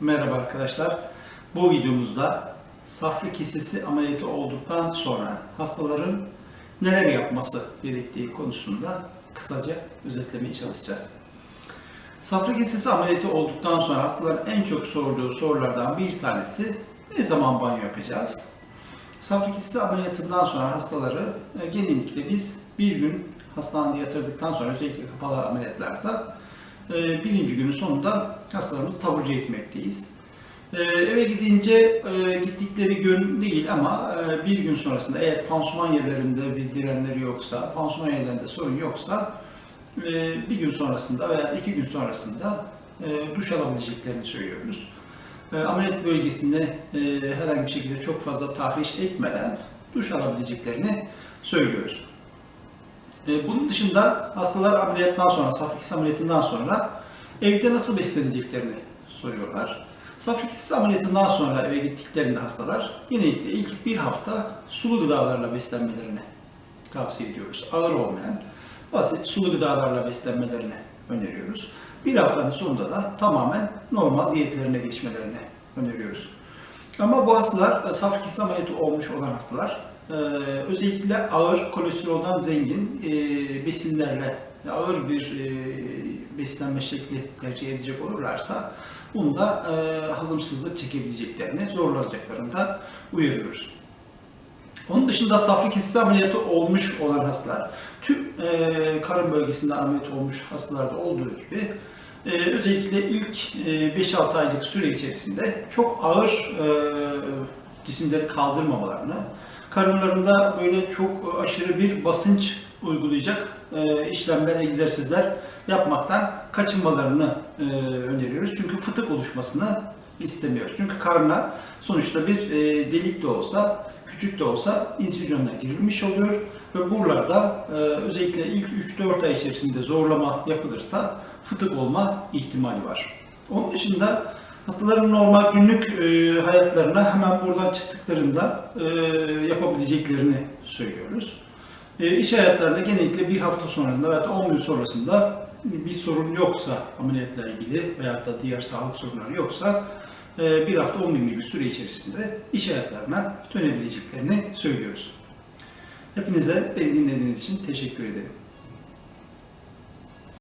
Merhaba arkadaşlar. Bu videomuzda safra kesesi ameliyatı olduktan sonra hastaların neler yapması gerektiği konusunda kısaca özetlemeye çalışacağız. Safra kesesi ameliyatı olduktan sonra hastaların en çok sorduğu sorulardan bir tanesi ne zaman banyo yapacağız? Safra kesesi ameliyatından sonra hastaları e, genellikle biz bir gün hastanede yatırdıktan sonra özellikle kapalı ameliyatlarda e, birinci günün sonunda hastalarımızı taburcu etmekteyiz. E, eve gidince e, gittikleri gün değil ama e, bir gün sonrasında eğer pansuman yerlerinde bir direnleri yoksa, pansuman yerlerinde sorun yoksa e, bir gün sonrasında veya iki gün sonrasında duş alabileceklerini söylüyoruz. Ameliyat bölgesinde herhangi bir şekilde çok fazla tahriş etmeden duş alabileceklerini söylüyoruz. E, Bunun dışında hastalar ameliyattan sonra, safra ameliyatından sonra evde nasıl besleneceklerini soruyorlar. Safra ameliyatından sonra eve gittiklerinde hastalar genellikle ilk bir hafta sulu gıdalarla beslenmelerini tavsiye ediyoruz. Ağır olmayan basit sulu gıdalarla beslenmelerini öneriyoruz. Bir haftanın sonunda da tamamen normal diyetlerine geçmelerini öneriyoruz. Ama bu hastalar, safra kesesi ameliyatı olmuş olan hastalar, e, özellikle ağır kolesteroldan zengin e, besinlerle, ağır bir e, beslenme şekli tercih edecek olurlarsa, bunda e, hazımsızlık çekebileceklerini, zorlanacaklarını da uyarıyoruz. Onun dışında safra kesesi ameliyatı olmuş olan hastalar, tüm e, karın bölgesinde ameliyat olmuş hastalarda olduğu gibi e, özellikle ilk e, 5-6 aylık süre içerisinde çok ağır e, cisimleri kaldırmamalarını, karınlarında böyle çok aşırı bir basınç uygulayacak e, işlemler, egzersizler yapmaktan kaçınmalarını e, öneriyoruz. Çünkü fıtık oluşmasını istemiyoruz. Çünkü karnına sonuçta bir e, delik de olsa, küçük de olsa insülyonla girilmiş oluyor ve buralarda özellikle ilk 3-4 ay içerisinde zorlama yapılırsa fıtık olma ihtimali var. Onun dışında hastaların normal günlük e, hayatlarına hemen buradan çıktıklarında e, yapabileceklerini söylüyoruz. E, iş hayatlarında genellikle bir hafta sonrasında veya 10 gün sonrasında bir sorun yoksa ameliyatla ilgili veyahut da diğer sağlık sorunları yoksa e, bir hafta 10 gün gibi süre içerisinde iş hayatlarına dönebileceklerini söylüyoruz. Hepinize beni dinlediğiniz için teşekkür ederim.